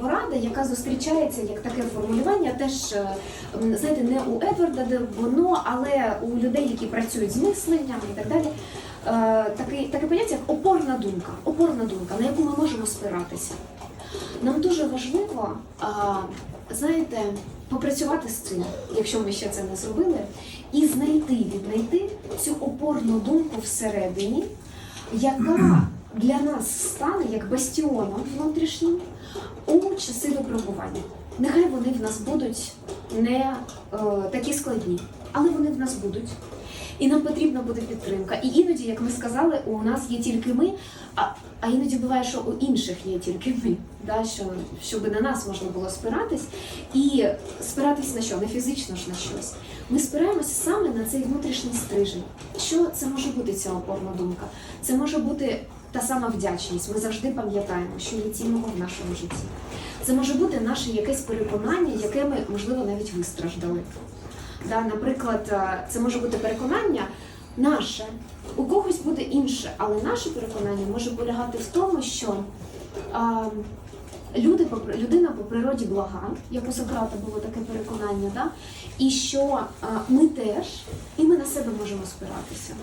порада, яка зустрічається як таке формулювання, теж е, знаєте, не у Едварда де Боно, але у людей, які працюють з мисленням і так далі. е, Таке, таке поняття як опорна думка, опорна думка, на яку ми можемо спиратися. Нам дуже важливо, знаєте, попрацювати з цим, якщо ми ще це не зробили, і знайти, віднайти цю опорну думку всередині, яка для нас стане як бастіоном внутрішнім у часи випробування. Нехай вони в нас будуть не е, такі складні, але вони в нас будуть. І нам потрібна буде підтримка. І іноді, як ми сказали, у нас є тільки ми, а, а іноді буває, що у інших є тільки ми, да, що, щоб на нас можна було спиратись. І спиратись на що? Не фізично ж на щось. Ми спираємося саме на цей внутрішній стрижень. Що це може бути ця опорна думка? Це може бути та сама вдячність. Ми завжди пам'ятаємо, що є цінного в нашому житті. Це може бути наше якесь переконання, яке ми, можливо, навіть вистраждали. Да, наприклад, е, це може бути переконання наше, у когось буде інше, але наше переконання може полягати в тому, що а, люди, людина по природі блага, як у Сократа було таке переконання, да? і що а, ми теж, і ми на себе можемо спиратися.